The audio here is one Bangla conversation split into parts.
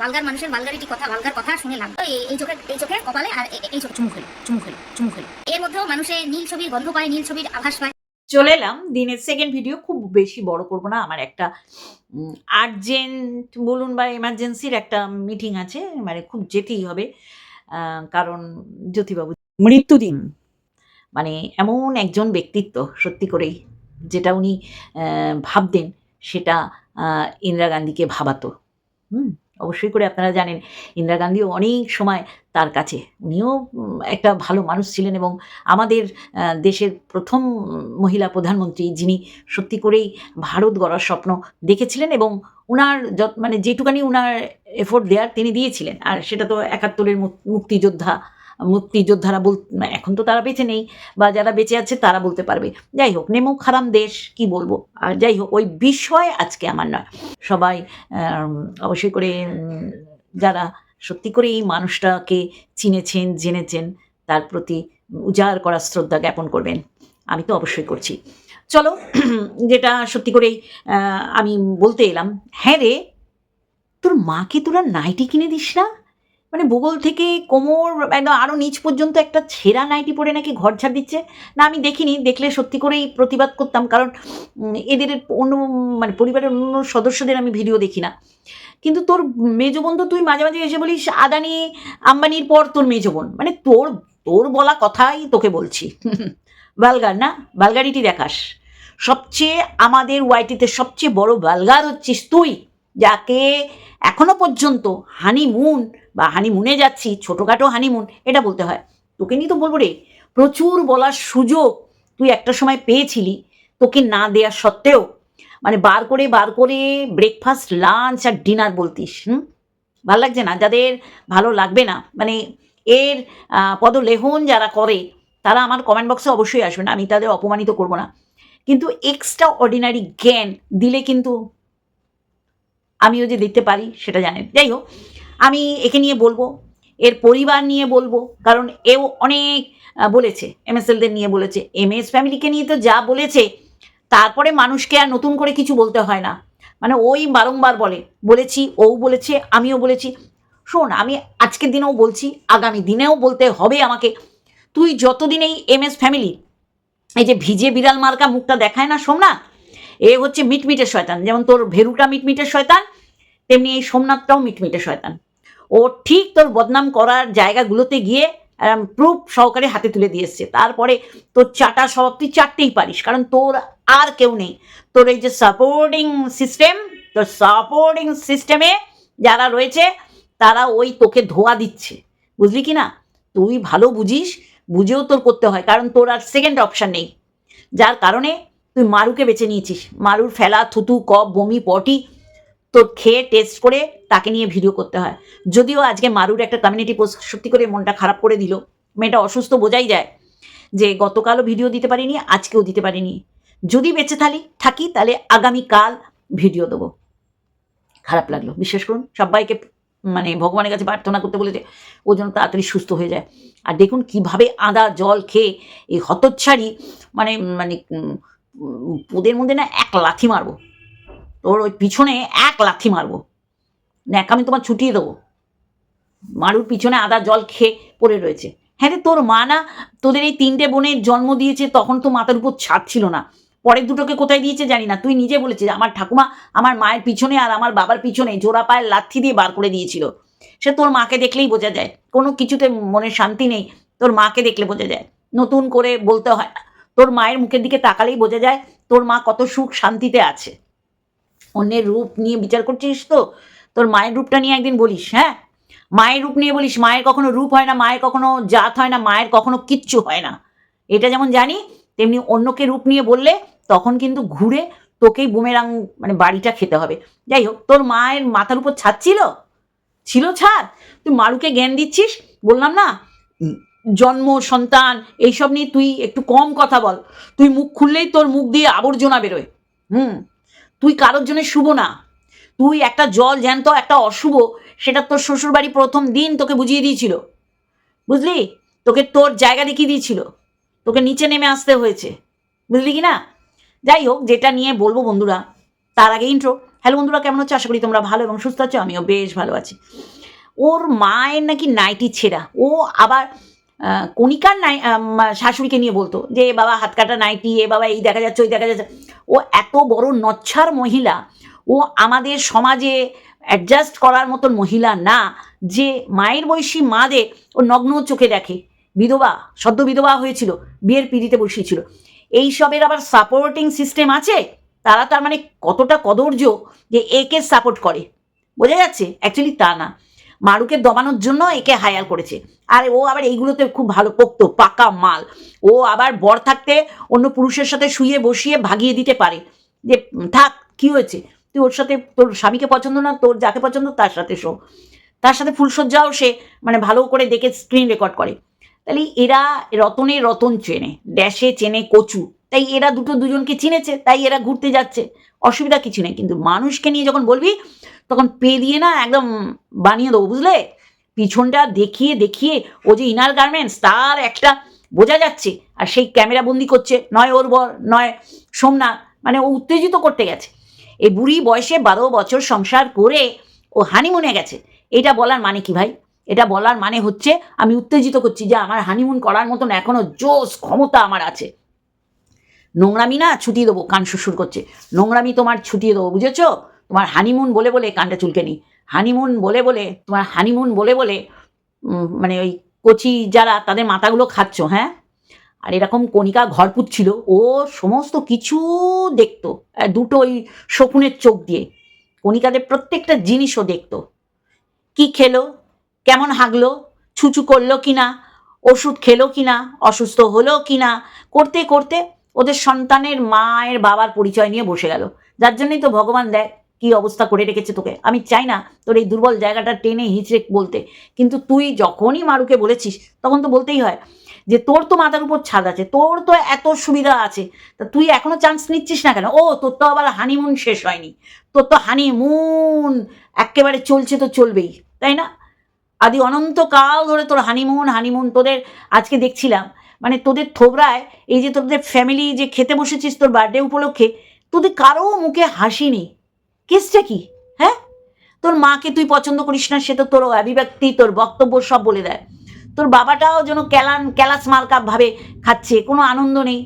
বালগার মানুষের বালগারিটি কথা? বালগার কথা শুনে তো এই- চোখে এই চোখে কপালে আর এই চোখে চুমু খেলো, চুমু এর মধ্যেও মানুষে নীল ছবির গন্ধ পায়, নীল ছবির আভাস পায়। চলে এলাম। দিনের সেকেন্ড ভিডিও খুব বেশি বড় করব না। আমার একটা আর্জেন্ট বলুন বা এমার্জেন্সির একটা মিটিং আছে। মানে খুব যেতেই হবে। কারণ জ্যোতিবাবু মৃত্যুদিন। মানে এমন একজন ব্যক্তিত্ব, সত্যি করেই, যেটা উনি ভাবতেন, সেটা ইন্দিরা গান্ধীকে ভাবাতো। হুম? অবশ্যই করে আপনারা জানেন, ইন্দিরা গান্ধীও অনেক সময় তার কাছে, উনিও একটা ভালো মানুষ ছিলেন এবং আমাদের দেশের প্রথম মহিলা প্রধানমন্ত্রী যিনি সত্যি করেই ভারত গড়ার স্বপ্ন দেখেছিলেন এবং উনার যত মানে যেটুকানি উনার এফোর্ট দেওয়ার তিনি দিয়েছিলেন। আর সেটা তো একাত্তরের মুক- মুক্তিযোদ্ধা মুক্তিযোদ্ধারা বল, এখন তো তারা বেঁচে নেই বা যারা বেঁচে আছে তারা বলতে পারবে। যাই হোক, নেমো খারাম দেশ, কি বলব? আর যাই হোক, ওই বিষয় আজকে আমার নয়। সবাই অবশ্যই করে যারা সত্যি করে এই মানুষটাকে চিনেছেন, জেনেছেন, তার প্রতি উজাড় করা শ্রদ্ধা জ্ঞাপন করবেন। আমি তো অবশ্যই করছি। চলো, যেটা সত্যি করেই আমি বলতে এলাম হ্যাঁ রে, তোর মাকে তোরা নাইটি কিনে দিস না? মানে ভূগোল থেকে কোমর একদম আরও নিচ পর্যন্ত একটা ছেঁড়া নাইটি পরে নাকি ঘর ঝাড় দিচ্ছে? না, আমি দেখিনি। দেখলে সত্যি করেই প্রতিবাদ করতাম। কারণ এদের অন্য মানে পরিবারের অন্য সদস্যদের আমি ভিডিও দেখি না। কিন্তু তোর মেজ বোন তো তুই মাঝে মাঝে এসে বলিস, আদানি, আম্বানির পর তোর মেজ বোন। মানে তোর তোর বলা কথাই তোকে বলছি। বালগার না? বালগারিটি দেখাস। সবচেয়ে আমাদের ওয়াইটিতে সবচেয়ে বড় বালগার হচ্ছিস তুই, যাকে এখনও পর্যন্ত হানিমুন বা হানিমুনে যাচ্ছি, ছোটোখাটো হানিমুন এটা বলতে হয়। তোকে নিয়ে তো বলব রে, প্রচুর বলার সুযোগ তুই একটা সময় পেয়েছিলি, তোকে না দেওয়া সত্ত্বেও মানে বার করে বার করে ব্রেকফাস্ট লাঞ্চ আর ডিনার বলতিস, হুম? ভালো লাগছে না? যাদের ভালো লাগবে না মানে এর পদলেহন যারা করে, তারা আমার কমেন্ট বক্সে অবশ্যই আসবে না, আমি তাদের অপমানিত করব না। কিন্তু এক্সট্রা অর্ডিনারি জ্ঞান দিলে কিন্তু আমিও যে দেখতে পারি, সেটা জানেন যাই হোক আমি একে নিয়ে বলব, এর পরিবার নিয়ে বলব, কারণ এও অনেক বলেছে, এমএসএলদের নিয়ে বলেছে এম এস ফ্যামিলিকে নিয়ে তো যা বলেছে, তারপরে মানুষকে আর নতুন করে কিছু বলতে হয় না। মানে ওই বারংবার বলে, বলেছি ও বলেছে, আমিও বলেছি। শোন, আমি আজকের দিনেও বলছি, আগামী দিনেও বলতে হবে আমাকে, তুই যতদিন এই এম এস ফ্যামিলি, এই যে ভিজে বিড়াল মার্কা মুখটা দেখায় না সোমনাথ, এ হচ্ছে মিটমিটের শয়তান, যেমন তোর ভেরুটা মিটমিটের শয়তান, তেমনি এই সোমনাথটাও মিটমিটের শয়তান। ও ঠিক তোর বদনাম করার জায়গাগুলোতে গিয়ে প্রুফ সহকারে হাতে তুলে দিয়ে তারপরে তোর চাটা স্বভাব তুই চাটতেই পারিস, কারণ তোর আর কেউ নেই। তোর এই যে সাপোর্টিং সিস্টেম তোর সাপোর্টিং সিস্টেমে যারা রয়েছে, তারা ওই তোকে ধোয়া দিচ্ছে। বুঝলি কি না? তুই ভালো বুঝিস, বুঝেও তোর করতে হয়, কারণ তোর আর সেকেন্ড অপশান নেই। যার কারণে তুই মারুকে বেছে নিয়েছিস। মারুর ফেলা, থুতু কপ বমি, পটি তোর খেয়ে টেস্ট করে তাকে নিয়ে ভিডিও করতে হয়। যদিও আজকে মারুর একটা কমিউনিটি পোস্ট সত্যি করে মনটা খারাপ করে দিল। মেয়েটা অসুস্থ বোঝাই যায় যে গতকালও ভিডিও দিতে পারিনি, আজকেও দিতে পারিনি। যদি বেঁচে থালি, থাকি, তাহলে আগামীকাল ভিডিও দেবো। খারাপ লাগল। বিশ্বাস করুন, সবাইকে মানে ভগবানের কাছে প্রার্থনা করতে বলেছে, ও যেন তাড়াতাড়ি সুস্থ হয়ে যায়। আর দেখুন কীভাবে আদা, জল খেয়ে এই হতচ্ছাড়ি মানে মানে ওদের মধ্যে না এক লাথি মারবো। তোর ওই পিছনে এক লাথি মারবো। দেখ, আমি তোমার ছুটিয়ে দেবো। মারুর পিছনে আদা জল খেয়ে পড়ে রয়েছে। হ্যাঁ রে, তোর মা না তোদের এই তিনটে বোনের জন্ম দিয়েছে, তখন তো মাথার উপর ছাদ ছিল না। পরের দুটোকে কোথায় দিয়েছে জানি না। তুই নিজে বলেছিস, আমার ঠাকুমা আমার মায়ের পিছনে আর আমার বাবার পিছনে জোড়া পায়ের লাথি দিয়ে বার করে দিয়েছিল। সে তোর মাকে দেখলেই বোঝা যায়। কোনো কিছুতে মনে শান্তি নেই, তোর মাকে দেখলে বোঝা যায়। নতুন করে বলতে হয় তোর মায়ের মুখের দিকে তাকালেই বোঝা যায়, তোর মা কত সুখ শান্তিতে আছে। অন্যের রূপ নিয়ে বিচার করছিস তো? তোর মায়ের রূপটা নিয়ে একদিন বলিস হ্যাঁ? মায়ের রূপ নিয়ে বলিস, মায়ের কখনো রূপ হয় না, মায়ের কখনো জাত হয় না, মায়ের কখনো কিচ্ছু হয় না। এটা যেমন জানি, তেমনি অন্যকে রূপ নিয়ে বললে তখন কিন্তু ঘুরে তোকেই বুমেরাং মানে বাড়িটা খেতে হবে। যাই হোক, তোর মায়ের মাথার উপর ছাদ ছিল? ছিল ছাদ? তুই মারুকে জ্ঞান দিচ্ছিস? বললাম না জন্ম, সন্তান, এইসব নিয়ে তুই একটু কম কথা বল। তুই মুখ খুললেই তোর মুখ দিয়ে আবর্জনা বেরোয়। হুম? তুই কারোর জন্য শুভ না। তুই একটা জল জ্যান্ত, একটা অশুভ, সেটা তোর শ্বশুরবাড়ি প্রথম দিন তোকে বুঝিয়ে দিয়েছিল। বুঝলি? তোকে তোর জায়গা দেখিয়ে দিয়েছিল। তোকে নিচে নেমে আসতে হয়েছে। বুঝলি কি না? যাই হোক, যেটা নিয়ে বলব বন্ধুরা, তার আগে ইন্ট্রো হ্যালো বন্ধুরা, কেমন হচ্ছে আশা করি তোমরা ভালো এবং সুস্থ আছো, আমিও বেশ ভালো আছি। ওর মায়ের নাকি নাইটি ছেঁড়া। ও আবার কণিকার নাই শাশুড়িকে নিয়ে বলতো যে বাবা, হাত কাটা নাইটি এ বাবা, এই দেখা যাচ্ছে, ওই দেখা যাচ্ছে। ও এত বড় নচ্ছার মহিলা, ও আমাদের সমাজে অ্যাডজাস্ট করার মতন মহিলা না, যে মায়ের বয়সী মাদের ও নগ্ন চোখে দেখে। বিধবা, সদ্য বিধবা হয়েছিল, বিয়ের পিড়িতে বসিয়েছিল। এইসবের আবার সাপোর্টিং সিস্টেম আছে? তারা তার মানে কতটা কদর্য যে একে সাপোর্ট করে। বোঝা যাচ্ছে? অ্যাকচুয়ালি তা না। মারুকে দমানোর জন্য একে হায়ার করেছে। আর ও আবার এইগুলোতে খুব ভালো পোক্ত, পাকা মাল। ও আবার বর থাকতে অন্য পুরুষের সাথে শুয়ে বসিয়ে ভাগিয়ে দিতে পারে। যে, থাক, কি হয়েছে? তুই ওর সাথে, তোর স্বামীকে পছন্দ না, তোর যাকে পছন্দ তার সাথে শো। তার সাথে ফুলসজ্জাও সে মানে ভালো করে দেখে স্ক্রিন রেকর্ড করে। তাহলে এরা রতনে রতন চেনে, ড্যাশে চেনে কচু। তাই এরা দুটো দুজনকে চিনেছে, তাই এরা ঘুরতে যাচ্ছে। অসুবিধা কিছু নেই, কিন্তু মানুষকে নিয়ে যখন বলবি তখন পে দিয়ে না একদম বানিয়ে দেবো, বুঝলে? পিছনটা দেখিয়ে দেখিয়ে ও যে ইনার গার্মেন্টস তার একটা বোঝা যাচ্ছে। আর সেই ক্যামেরা বন্দি করছে, নয় ওর বর, নয় সোমনাথ মানে ও উত্তেজিত করতে গেছে। এই বুড়ি বয়সে বারো বছর সংসার করে ও হানিমুনে গেছে। এটা বলার মানে কি ভাই? এটা বলার মানে হচ্ছে আমি উত্তেজিত করছি যে আমার হানিমুন করার মতন এখনও জোশ ক্ষমতা আমার আছে। নোংরামি না ছুটিয়ে দেবো, কান শ্বশুর করছে। নোংরামি তোমার ছুটিয়ে দেবো, বুঝেছ? তোমার হানিমুন বলে বলে কানটা চুলকে নি। হানিমুন বলে বলে, তোমার হানিমুন বলে বলে মানে ওই কচি যারা তাদের মাথাগুলো খাচ্ছ হ্যাঁ? আর এরকম কণিকা ঘর পুচ্ছিল ও সমস্ত কিছু দেখতো দুটো ওই শকুনের চোখ দিয়ে। কণিকাদের প্রত্যেকটা জিনিসও দেখতো। কি খেলো? কেমন হাগলো? ছুচু করল কি না ওষুধ খেলো কিনা? অসুস্থ হলো কি না করতে করতে ওদের সন্তানের মায়ের বাবার পরিচয় নিয়ে বসে গেল। যার জন্যই তো ভগবান দেখ কি অবস্থা করে রেখেছে তোকে? আমি চাই না তোর এই দুর্বল জায়গাটা টেনে হিঁচড়ে বলতে। কিন্তু তুই যখনই মারুকে বলেছিস, তখন তো বলতেই হয় যে তোর তো মাথার উপর ছাদ আছে, তোর তো এত সুবিধা আছে, তা তুই এখনও চান্স নিচ্ছিস না কেন? ও, তোর তো আবার হানিমুন শেষ হয়নি। তোর তো হানিমুন একেবারে চলছে তো চলবেই, তাই না? আদি অনন্তকাল ধরে তোর হানিমুন হানিমুন তোদের আজকে দেখছিলাম। মানে তোদের থোবরায় এই যে তোদের ফ্যামিলি যে খেতে বসেছিস তোর বার্থডে উপলক্ষে, তোদের কারও মুখে হাসি নেই। কেসটা কি? হ্যাঁ? তোর মাকে তুই পছন্দ করিস না, সে তো তোর অভিব্যক্তি, তোর বক্তব্য সব বলে দেয়। তোর বাবাটাও যেন ক্যালান ক্যালাস মার্কা ভাবে খাচ্ছে, কোনো আনন্দ নেই।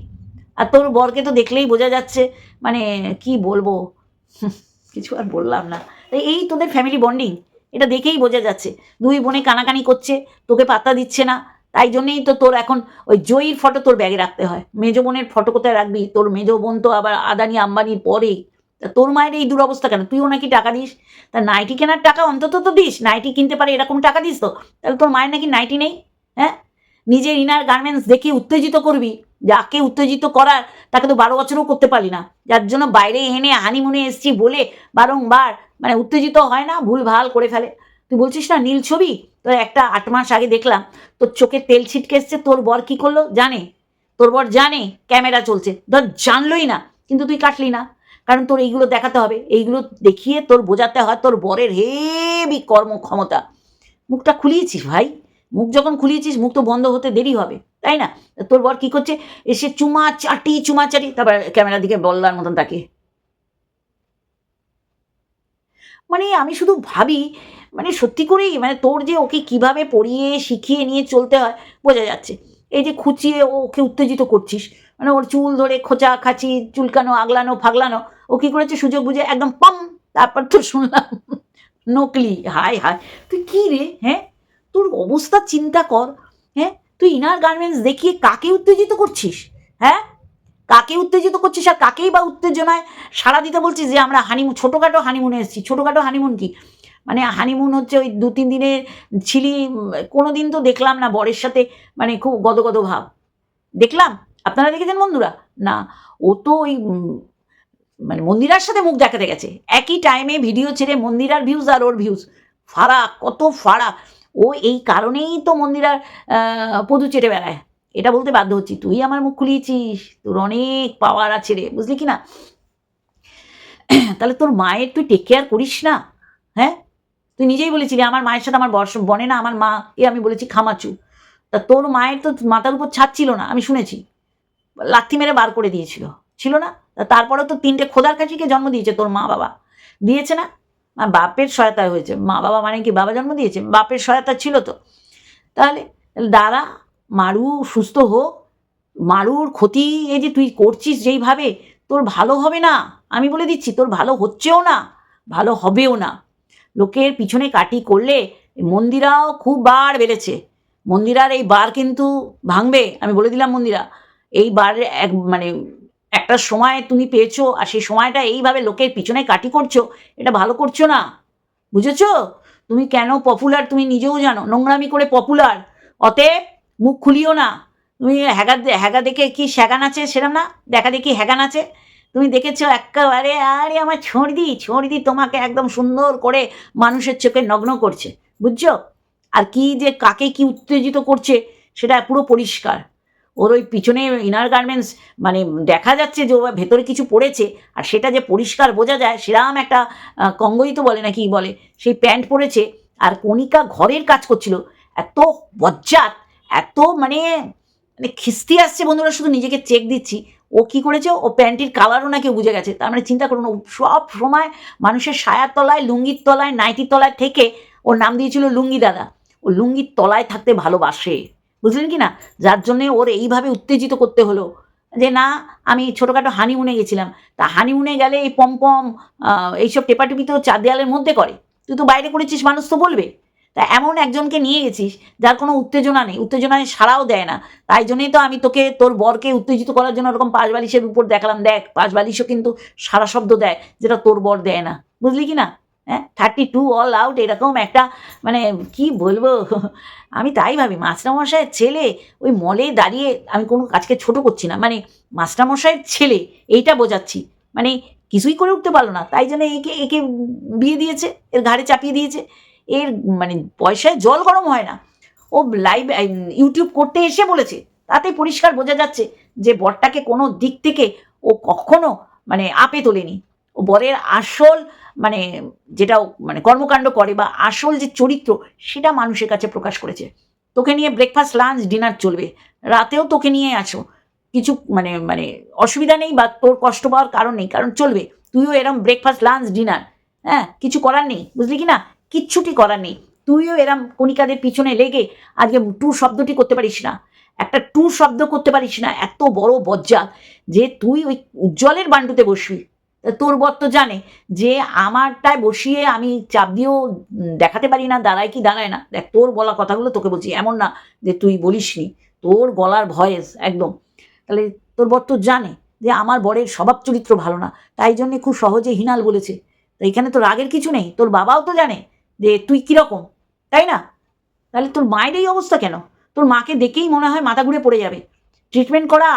আর তোর বরকে তো দেখলেই বোঝা যাচ্ছে মানে কি বলব? কিছু আর বললাম না। এই তোদের ফ্যামিলি বন্ডিং এটা দেখেই বোঝা যাচ্ছে। দুই বোনে কানাকানি করছে, তোকে পাত্তা দিচ্ছে না। তাই জন্যেই তো তোর এখন ওই জয়ীর ফটো তোর ব্যাগে রাখতে হয়। মেজো বোনের ফটো কোথায় রাখবি? তোর মেজো বোন তো আবার আদানি আম্বানির পরেই তা তোর মায়ের এই দুরবস্থা কেন? তুইও নাকি টাকা দিস? তা নাইটি কেনার টাকা অন্তত তো দিস। নাইটি কিনতে পারে এরকম টাকা দিস তো। তাহলে তোর মায়ের নাকি নাইটি নেই? হ্যাঁ? নিজের ইনার গার্মেন্টস দেখে উত্তেজিত করবি। যাকে উত্তেজিত করার, তাকে তো বারো বছরও করতে পারলি না। যার জন্য বাইরে এনে হানিমুনে এসছি বলে বারংবার মানে উত্তেজিত হয় না, ভুল ভালো করে ফেলে। তুই বলছিস না নীল ছবি? তো একটা আট মাস আগে দেখলাম, তোর চোখে তেল ছিটকে এসছে, তোর বর কি করল জানে? তোর বর জানে, ক্যামেরা চলছে। ধর জানলোই না, কিন্তু তুই কাটলি না। কারণ তোর এইগুলো দেখাতে হবে, এইগুলো দেখিয়ে তোর বোঝাতে হয়, তোর বরের হেবি কর্মক্ষমতা। মুখটা খুলিয়েছিস ভাই, মুখ যখন খুলিয়েছিস, মুখ তো বন্ধ হতে দেরি হবে, তাই না? তোর বর কি করছে? এসে চুমা চাটি চুমা চাটি তারপর ক্যামেরার দিকে বললার মতন তাকে। মানে আমি শুধু ভাবি মানে সত্যি করেই মানে তোর যে ওকে কীভাবে পড়িয়ে, শিখিয়ে নিয়ে চলতে হয়, বোঝা যাচ্ছে। এই যে খুঁচিয়ে ওকে উত্তেজিত করছিস মানে ওর চুল ধরে খোঁচা খাচি চুলকানো, আগলানো, ফাগলানো ও কি করেছে? সুযোগ বুঝে একদম পাম, তারপর তো শুনলাম, নকলি, হায় হায়। তুই কি রে হ্যাঁ? তোর অবস্থা চিন্তা কর হ্যাঁ? তুই ইনার গার্মেন্টস দেখিয়ে কাকে উত্তেজিত করছিস হ্যাঁ? কাকে উত্তেজিত করছিস আর কাকেই বা উত্তেজনায়? সাড়া দিতে বলছিস যে আমরা হানিমুন ছোটোখাটো হানিমুনে এসেছি। ছোটোখাটো হানিমুন কি? মানে হানিমুন হচ্ছে ওই দু, তিন দিনের ছিলি কোনো দিন তো দেখলাম না বরের সাথে মানে খুব গদগদ ভাব। দেখলাম? আপনারা দেখেছেন বন্ধুরা? না। ও তো ওই মানে মন্দিরার সাথে মুখ দেখাতে গেছে। একই টাইমে ভিডিও ছেড়ে মন্দিরার ভিউজ আর ওর ভিউজ ফারাক, কত ফারাক। ও এই কারণেই তো মন্দিরার পদু চেটে বেড়ায়। এটা বলতে বাধ্য হচ্ছি। তুই আমার মুখ খুলিয়েছিস। তোর অনেক পাওয়ার আছে রে, বুঝলি কি না? তাহলে তোর মায়ের তুই টেক কেয়ার করিস না? হ্যাঁ? তুই নিজেই বলেছিলি, আমার মায়ের সাথে আমার বর্ষ, বনে না, আমার মা, এ আমি বলেছি খামাচু। তা তোর মায়ের তো মাথার উপর ছাদ ছিল না, আমি শুনেছি। লাথি মেরে বার করে দিয়েছিল। ছিল না। তারপরে তো তিনটে খোদার কাছিকে জন্ম দিয়েছে তোর মা বাবা। দিয়েছে না? আর বাপের সহায়তা হয়েছে। মা বাবা মানে কি? বাবা জন্ম দিয়েছে। বাপের সহায়তা ছিল তো। তাহলে দাঁড়া মারু, সুস্থ হোক মারুর ক্ষতি এই যে তুই করছিস যেইভাবে, তোর ভালো হবে না। আমি বলে দিচ্ছি, তোর ভালো হচ্ছেও না, ভালো হবেও না। লোকের পিছনে কাটি করলে মন্দিরাও খুব বার বেড়েছে। মন্দিরার এই বার কিন্তু ভাঙবে। আমি বলে দিলাম মন্দিরা, এই বার এক মানে একটা সময় তুমি পেয়েছ আর সেই সময়টা এইভাবে লোকের পিছনে কাটি করছ, এটা ভালো করছ না? বুঝেছ? তুমি কেন পপুলার তুমি নিজেও জানো, নোংরামি করে পপুলার অতএব মুখ খুলিও না। তুমি হ্যাগা হ্যাগা দেখে কি শ্যাগান আছে সেরম না? দেখা দেখি হ্যাগান আছে। তুমি দেখেছ একেবারে, আরে আমার ছড়দি ছড়দি তোমাকে একদম সুন্দর করে মানুষের চোখে নগ্ন করছে। বুঝছ? আর কি যে কাকে কি উত্তেজিত করছে, সেটা পুরো পরিষ্কার। ওর ওই পিছনে ইনার গার্মেন্টস মানে দেখা যাচ্ছে যে ও ভেতরে কিছু পড়েছে, আর সেটা যে পরিষ্কার বোঝা যায়, সেরাম একটা কঙ্গই তো বলে না কি বলে, সেই প্যান্ট পরেছে, আর কণিকা ঘরের কাজ করছিল। এত বজ্জাত, এত মানে মানে খিস্তি আসছে বন্ধুরা, শুধু নিজেকে চেক দিচ্ছি। ও কি করেছে? ও প্যান্টির কালারও নাকি বুঝে গেছে। তার মানে চিন্তা করুন সব সময় মানুষের সায়ার তলায়, লুঙ্গির তলায়, নাইটির তলায় থেকে ওর নাম দিয়েছিল লুঙ্গি দাদা। ও লুঙ্গির তলায় থাকতে ভালোবাসে। বুঝলেন কি না? যার জন্যে ওর এইভাবে উত্তেজিত করতে হলো। যে না, আমি ছোটোখাটো হানিমুনে গেছিলাম। তা হানিমুনে গেলে এই পমপম এইসব টেপাটেপি তো চার দেয়ালের মধ্যে করে। তুই তো বাইরে করেছিস, মানুষ তো বলবে। তা এমন একজনকে নিয়ে গেছিস, যার কোনো উত্তেজনা নেই। উত্তেজনায় সাড়াও দেয় না। তাই জন্যই তো আমি তোকে, তোর বরকে উত্তেজিত করার জন্য ওরকম পাঁচ বালিশের উপর দেখালাম। দেখ, পাঁচ বালিশও কিন্তু সারা শব্দ দেয়, যেটা তোর বর দেয় না। বুঝলি কি না? হ্যাঁ? থার্টি টু অল আউট এরকম একটা মানে কি বলব? আমি তাই ভাবি, মাস্টারমশাইয়ের ছেলে ওই মলে দাঁড়িয়ে আমি কোনো কাজকে ছোট করছি না। মানে মাস্টারমশাইয়ের ছেলে, এইটা বোঝাচ্ছি। মানে কিছুই করে উঠতে পারল না। তাই জন্য একে একে বিয়ে দিয়েছে, এর ঘাড়ে চাপিয়ে দিয়েছে। এর মানে পয়সায় জল গরম হয় না। ও লাইভ ইউটিউব করতে এসে বলেছে। তাতে পরিষ্কার বোঝা যাচ্ছে যে বরটাকে কোনো দিক থেকে ও কখনো মানে আপে তোলেনি। ও বরের আসল মানে যেটা মানে কর্মকাণ্ড করে বা আসল যে চরিত্র সেটা মানুষের কাছে প্রকাশ করেছে। তোকে নিয়ে ব্রেকফাস্ট লাঞ্চ ডিনার চলবে। রাতেও তোকে নিয়ে আসো কিছু মানে মানে অসুবিধা নেই বা তোর কষ্ট পাওয়ার কারণ নেই, কারণ চলবে। তুইও এরম ব্রেকফাস্ট লাঞ্চ ডিনার হ্যাঁ? কিছু করার নেই, বুঝলি কি না? কিচ্ছুটি করার নেই। তুইও এরম কণিকাদের পিছনে লেগে আজকে টু শব্দটি করতে পারিস না। একটা টু শব্দ করতে পারিস না। এত বড় বজ্জা যে তুই ওই উজ্জ্বলের বান্ডুতে বসবি। তোর বর তো জানে যে আমারটায় বসিয়ে আমি চাপ দিয়েও দেখাতে পারি না, দাঁড়ায় কি দাঁড়ায় না। দেখ, তোর বলা কথাগুলো তোকে বলছি, এমন না যে তুই বলিসনি। তোর গলার ভয়েস, একদম। তাহলে তোর বর তো জানে যে আমার বরের স্বভাব চরিত্র ভালো না, তাই জন্যে খুব সহজে হিনাল বলেছে। তো এখানে তো রাগের কিছু নেই, তোর বাবাও তো জানে যে তুই কীরকম, তাই না? তাহলে তোর মায়ের এই অবস্থা কেন? তোর মাকে দেখেই মনে হয় মাথা ঘুরে পড়ে যাবে। ট্রিটমেন্ট করা,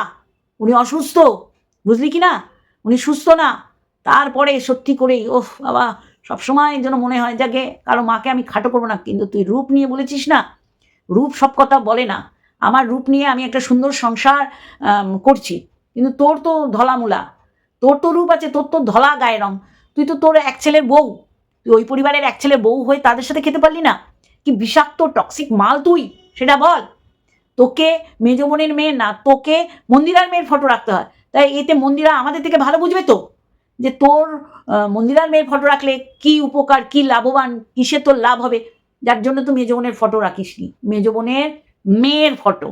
উনি অসুস্থ, বুঝলি কি না? উনি সুস্থ না তারপরে সত্যি করেই, ওহ, বাবা, সবসময় যেন মনে হয় যাকে কারও মাকে আমি খাটো করব না, কিন্তু তুই রূপ নিয়ে বলেছিস না? রূপ সব কথা বলে না। আমার রূপ নিয়ে আমি একটা সুন্দর সংসার করছি। কিন্তু তোর তো ধলামুলা। তোর তো রূপ আছে, তোর তো ধলা গায়ের রং তুই তো তোর এক ছেলের বউ। তুই ওই পরিবারের এক ছেলের বউ হয়ে তাদের সাথে খেতে পারলি না? কি বিষাক্ত টক্সিক মাল তুই? সেটা বল। তোকে মেজ বোনের মেয়ে না, তোকে মন্দিরার মেয়ের ফটো রাখতে হয়। তাই এতে মন্দিরা আমাদের থেকে ভালো বুঝবে তো? যে তোর মন্দিরার মেয়ের ফটো রাখলে কি উপকার, কি লাভবান কিসে তোর লাভ হবে? যার জন্য তুই মেজ বোনের ফটো রাখিস নি মেজ বোনের মেয়ের ফটো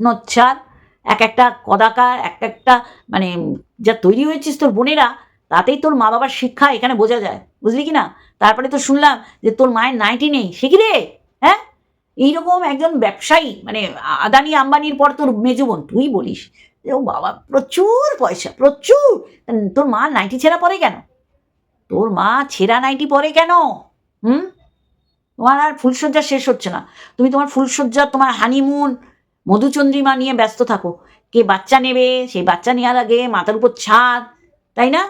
নচ্ছার, এক একটা কদাকার, এক একটা মানে যা তৈরি হয়েছিস তোর বোনেরা, তাতেই তোর মা বাবার শিক্ষা এখানে বোঝা যায়। বুঝলি কি না? তারপরে তো শুনলাম যে তোর মায়ের নাইটি নেই। সে কি রে? হ্যাঁ? এইরকম একজন ব্যবসায়ী মানে আদানি আম্বানির পর তোর মেজো বোন, তুই বলিস। ও বাবা, প্রচুর পয়সা, প্রচুর। তোর মা নাইটি ছেঁড়া পরে কেন? তোর মা ছেঁড়া নাইটি পরে কেন? হুম? তোমার আর ফুলসজ্জা শেষ হচ্ছে না। তুমি তোমার ফুলসজ্জা তোমার হানিমুন মধুচন্দ্রিমা নিয়ে ব্যস্ত থাকো। কে বাচ্চা নেবে, সেই বাচ্চা নেওয়ার আগে মাথার উপর ছাদ, তাই না?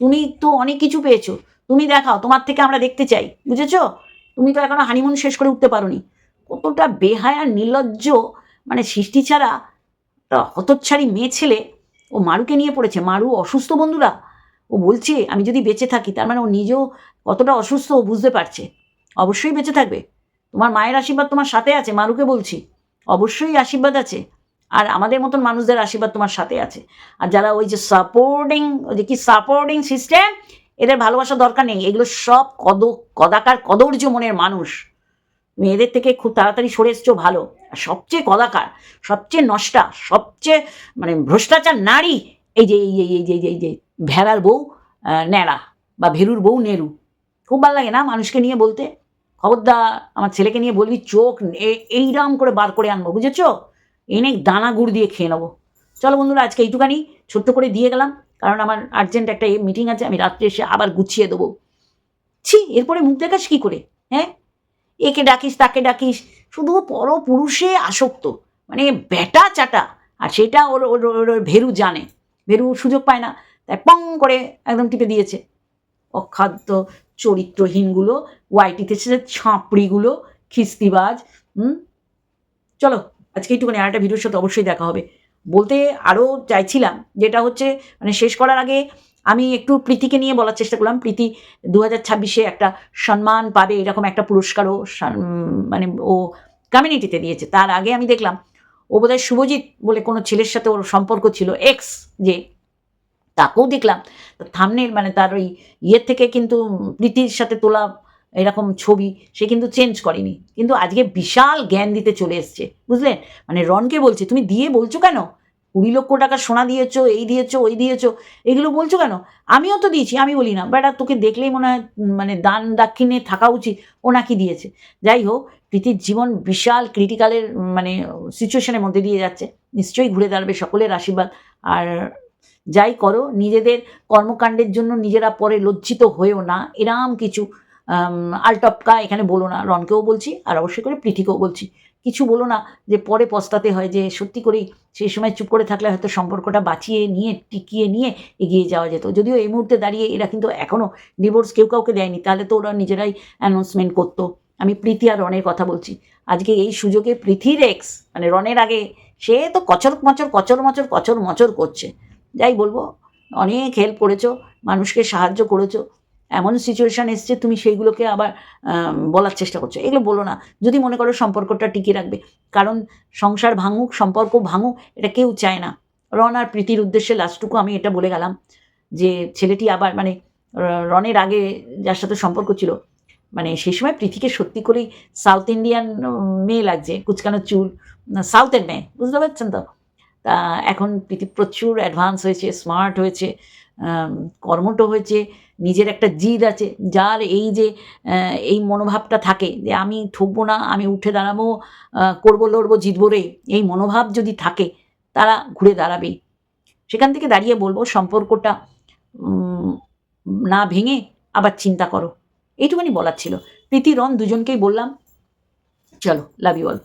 তুমি তো অনেক কিছু পেয়েছ। তুমি দেখাও, তোমার থেকে আমরা দেখতে চাই, বুঝেছ? তুমি তো এখনও হানিমুন শেষ করে উঠতে পারোনি। কতটা বেহায়া, নির্লজ্জ মানে সৃষ্টি ছাড়া হতচ্ছাড়ি মেয়ে ছেলে, ও মারুকে নিয়ে পড়েছে। মারু অসুস্থ বন্ধুরা। ও বলছে, আমি যদি বেঁচে থাকি, তার মানে ও নিজেও কতটা অসুস্থ ও বুঝতে পারছে। অবশ্যই বেঁচে থাকবে। তোমার মায়ের আশীর্বাদ তোমার সাথে আছে, মারুকে বলছি। অবশ্যই আশীর্বাদ আছে। আর আমাদের মতন মানুষদের আশীর্বাদ তোমার সাথে আছে। আর যারা ওই যে সাপোর্টিং ওই যে কি সাপোর্টিং সিস্টেম এদের ভালোবাসা দরকার নেই। এগুলো সব কদ কদাকার কদর্য মনের মানুষ। তুমি এদের থেকে খুব তাড়াতাড়ি সরে এসছো, ভালো। আর সবচেয়ে কদাকার সবচেয়ে নষ্টা, সবচেয়ে মানে ভ্রষ্টাচার নারী, এই যে এই যে এই যে এই যে ভেড়ার বউ ন্যাড়া বা ভেরুর বউ নেরু খুব ভালো লাগে না মানুষকে নিয়ে বলতে? খবরদা আমার ছেলেকে নিয়ে বলবি, চোখ এইরকম করে বার করে আনব, বুঝেছ? এনে দানা গুড় দিয়ে খেয়ে নেব। চলো বন্ধুরা, আজকে এইটুখানি। ছোট্ট করে দিয়ে গেলাম, কারণ আমার আর্জেন্ট একটা মিটিং আছে, আমি রাত্রে এসে আবার গুছিয়ে দেবো। ছি, এরপরে মুখ দেখাস কী করে? হ্যাঁ? একে ডাকিস, তাকে ডাকিস। শুধু পরপুরুষে আসক্ত। মানে ব্যাটা চাটা আর সেটা ওর ওর ভেরু জানে। ভেরু সুযোগ পায় না। তাই পং করে একদম টিপে দিয়েছে। অখাদ্য চরিত্রহীনগুলো, ওয়াইটিতে সে ছাঁপড়িগুলো, খিস্তিবাজ, হুম? চলো, আজকে একটুখানি আর একটা ভিডিওর সাথে অবশ্যই দেখা হবে। বলতে আরও চাইছিলাম, যেটা হচ্ছে মানে শেষ করার আগে আমি একটু প্রীতিকে নিয়ে বলার চেষ্টা করলাম। প্রীতি দু হাজার ছাব্বিশে একটা সম্মান পাবে, এরকম একটা পুরস্কারও মানে ও কমিউনিটিতে দিয়েছে। তার আগে আমি দেখলাম, ও বোধহয় শুভজিৎ বলে কোনো ছেলের সাথে ওর সম্পর্ক ছিল এক্স যে তাকেও দেখলাম। থামনেল মানে তার ওই ইয়ের থেকে কিন্তু প্রীতির সাথে তোলা এরকম ছবি, সে কিন্তু চেঞ্জ করেনি। কিন্তু আজকে বিশাল জ্ঞান দিতে চলে এসছে, বুঝলেন? মানে রনকে বলছে, তুমি দিয়ে বলছো কেন? কুড়ি লক্ষ টাকা সোনা দিয়েছ, এই দিয়েছ, ওই দিয়েছ, এগুলো বলছো কেন? আমিও তো দিয়েছি, আমি বলি না। বাট তোকে দেখলেই মনে হয় মানে দান দাক্ষিণে থাকা উচিত, ও নাকি দিয়েছে। যাই হোক, প্রীতির জীবন বিশাল ক্রিটিক্যালের মানে সিচুয়েশনের মধ্যে দিয়ে যাচ্ছে। নিশ্চয়ই ঘুরে দাঁড়াবে সকলের আশীর্বাদ। আর যাই করো, নিজেদের কর্মকাণ্ডের জন্য নিজেরা পরে লজ্জিত হয়েও না। এরম কিছু আলটপকা এখানে বলো না। রনকেও বলছি, আর অবশ্যই করে প্রীতিকেও বলছি। কিছু বলো না যে পরে পস্তাতে হয় যে সত্যি করেই সেই সময় চুপ করে থাকলে হয়তো সম্পর্কটা বাঁচিয়ে নিয়ে, টিকিয়ে নিয়ে এগিয়ে যাওয়া যেত। যদিও এই মুহূর্তে দাঁড়িয়ে এরা কিন্তু এখনও ডিভোর্স কেউ কাউকে দেয়নি। তাহলে তো ওরা নিজেরাই অ্যানাউন্সমেন্ট করতো। আমি প্রীতি আর রনের কথা বলছি। আজকে এই সুযোগে প্রীতির এক্স মানে রনের আগে, সে তো কচর মচর কচর মচর কচর মচর করছে। যাই বলব, অনেক হেল্প করেছ, মানুষকে সাহায্য করেছ। এমন সিচুয়েশান এসছে, তুমি সেইগুলোকে আবার বলার চেষ্টা করছ। এগুলো বলো না। যদি মনে করো সম্পর্কটা টিকিয়ে রাখবে। কারণ সংসার ভাঙুক, সম্পর্ক ভাঙুক, এটা কেউ চায় না। রন আর প্রীতির উদ্দেশ্যে লাস্টটুকু আমি এটা বলে গেলাম যে, ছেলেটি আবার মানে রনের আগে যার সাথে সম্পর্ক ছিল মানে সেই সময় প্রীতিকে সত্যি করেই সাউথ ইন্ডিয়ান মেয়ে লাগছে, কুচকানো চুল। সাউথের মেয়ে, বুঝতে পারছেন তো? তা, এখন পৃথিবী প্রচুর অ্যাডভান্স হয়েছে স্মার্ট হয়েছে কর্মটো হয়েছে। নিজের একটা জিদ আছে, যার এই যে এই মনোভাবটা থাকে যে আমি ঠকবো না, আমি উঠে দাঁড়াবো করব, লড়বো, জিতবো রে, এই মনোভাব যদি থাকে, তারা ঘুরে দাঁড়াবেই সেখান থেকে দাঁড়িয়ে বলব, সম্পর্কটা না ভেঙে আবার চিন্তা করো। এইটুখানি বলার ছিল। প্রীতি, রন দুজনকেই বললাম। চলো লাভ ইউ অল